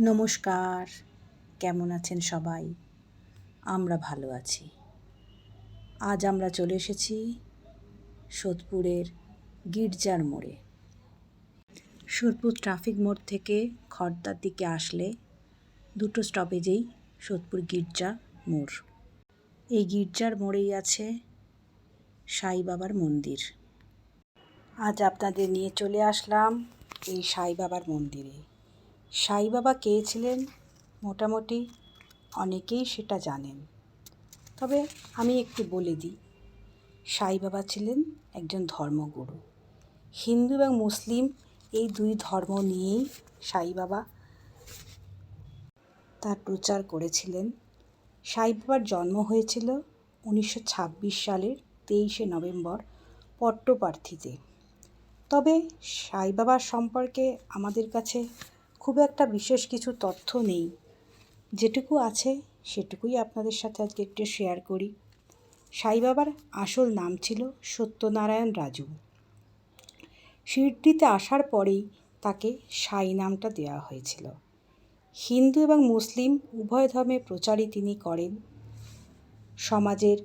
নমস্কার। কেমন আছেন সবাই? আমরা ভালো আছি। আজ আমরা চলে এসেছি সোদপুরের গির্জার মোড়ে। সোদপুর ট্রাফিক মোড় থেকে খড়দার দিকে আসলে দুটো স্টপেজেই সোদপুর গির্জা মোড়। এই গির্জার মোড়েই আছে সাই বাবার মন্দির। আজ আপনাদের নিয়ে চলে আসলাম এই সাই বাবার মন্দিরে। সাই বাবা কে ছিলেন? মোটামুটি অনেকেই সেটা জানেন। তবে আমি একটু বলে দিই, সাই বাবা ছিলেন একজন ধর্মগুরু। হিন্দু এবং মুসলিম এই দুই ধর্ম নিয়েই সাই বাবা তার প্রচার করেছিলেন। সাই বাবার জন্ম হয়েছিল উনিশশো ছাব্বিশ সালের তেইশে নভেম্বর পট্টপার্থিতে। তবে সাই বাবার সম্পর্কে আমাদের কাছে খুব একটা বিশেষ কিছু তথ্য নেই। যেটুকু আছে সেটুকুই আপনাদের সাথে আজকে একটু শেয়ার করি। সাই বাবার আসল নাম ছিল সত্যনারায়ণ রাজু। শিরডিতে আসার পরেই তাকে সাই নামটা দেওয়া হয়েছিল। হিন্দু এবং মুসলিম উভয় ধর্মে প্রচারই তিনি করেন। সমাজের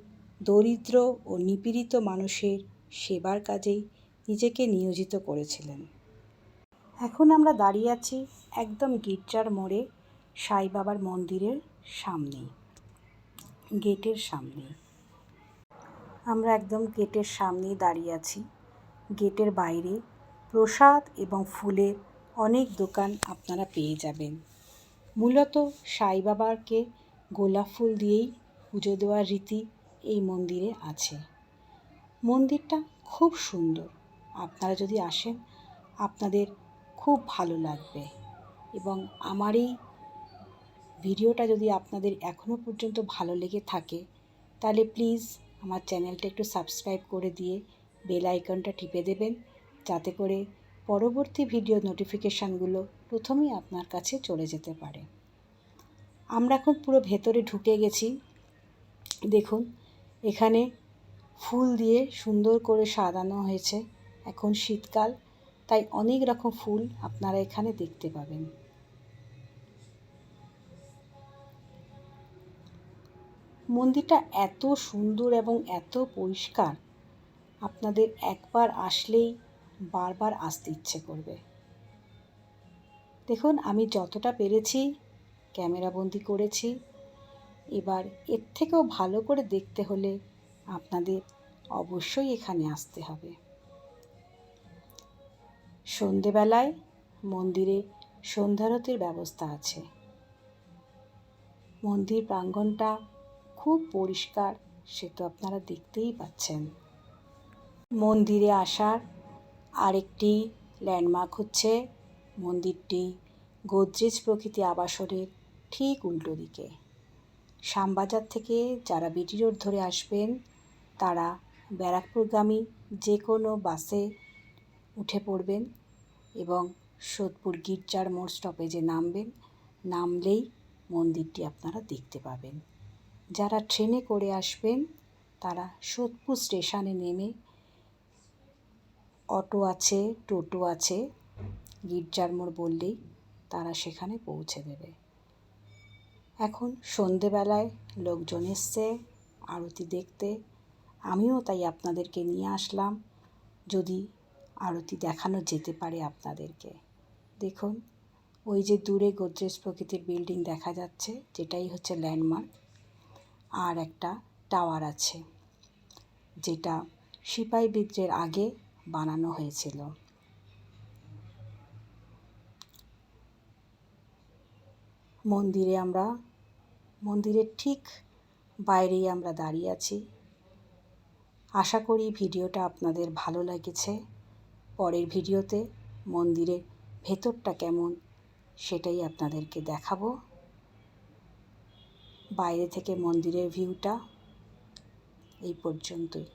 দরিদ্র ও নিপীড়িত মানুষের সেবার কাজেই নিজেকে নিয়োজিত করেছিলেন। এখন আমরা দাঁড়িয়ে আছি একদম গির্জার মোড়ে সাই বাবার মন্দিরের সামনেই, গেটের সামনে আমরা একদম গেটের সামনেই দাঁড়িয়ে আছি। গেটের বাইরে প্রসাদ এবং ফুলের অনেক দোকান আপনারা পেয়ে যাবেন। মূলত সাই বাবাকে গোলাপ ফুল দিয়েই পুজো দেওয়ার রীতি এই মন্দিরে আছে। মন্দিরটা খুব সুন্দর। আপনারা যদি আসেন, আপনাদের খুব ভালো লাগবে। এবং আমার এই ভিডিওটা যদি আপনাদের এখনও পর্যন্ত ভালো লেগে থাকে, তাহলে প্লিজ আমার চ্যানেলটা একটু সাবস্ক্রাইব করে দিয়ে বেল আইকনটা টিপে দেবেন, যাতে করে পরবর্তী ভিডিও নোটিফিকেশানগুলো প্রথমেই আপনার কাছে চলে যেতে পারে। আমরা এখন পুরো ভেতরে ঢুকে গেছি। দেখুন, এখানে ফুল দিয়ে সুন্দর করে সাজানো হয়েছে। এখন শীতকাল তাই অনেক রকম ফুল আপনারা এখানে দেখতে পাবেন। মন্দিরটা এত সুন্দর এবং এত পরিষ্কার, আপনাদের একবার আসলেই বারবার আসতে ইচ্ছে করবে। দেখুন, আমি যতটা পেরেছি ক্যামেরাবন্দি করেছি। এবার এর থেকেও ভালো করে দেখতে হলে আপনাদের অবশ্যই এখানে আসতে হবে। সন্ধেবেলায় মন্দিরে সন্ধ্যারতির ব্যবস্থা আছে। মন্দির প্রাঙ্গণটা খুব পরিষ্কার, সে তো আপনারা দেখতেই পাচ্ছেন। মন্দিরে আসার আরেকটি ল্যান্ডমার্ক হচ্ছে মন্দিরটি গোদরেজ প্রকৃতি আবাসনের ঠিক উল্টো দিকে। শ্যামবাজার থেকে যারা বিটি রোড ধরে আসবেন, তারা ব্যারাকপুরগামী যে কোনো বাসে উঠে পড়বেন। এবং সোদপুর গির্জার মোড় স্টপেজে নামবেন। নামলেই মন্দিরটি আপনারা দেখতে পাবেন। যারা ট্রেনে করে আসবেন, তারা সোদপুর স্টেশনে নেমে অটো আছে, টোটো আছে, গির্জার মোড় বললেই তারা সেখানে পৌঁছে দেবে। এখন সন্ধেবেলায় লোকজন এসছে, আরতি দেখতে। আমিও তাই আপনাদেরকে নিয়ে আসলাম। যদি আরতি দেখানো যেতে পারে আপনাদেরকে। দেখুন, ওই যে দূরে গোদরেজ প্রকৃতির বিল্ডিং দেখা যাচ্ছে, যেটাই হচ্ছে ল্যান্ডমার্ক। আর একটা টাওয়ার আছে, যেটা সিপাই বিদ্রোহের আগে বানানো হয়েছিল। মন্দিরে আমরা, মন্দিরের ঠিক বাইরেই আমরা দাঁড়িয়ে আছি। আশা করি ভিডিওটা আপনাদের ভালো লেগেছে। পরের ভিডিওতে মন্দিরের ভেতরটা কেমন সেটাই আপনাদেরকে দেখাবো। বাইরে থেকে মন্দিরের ভিউটা এই পর্যন্তই।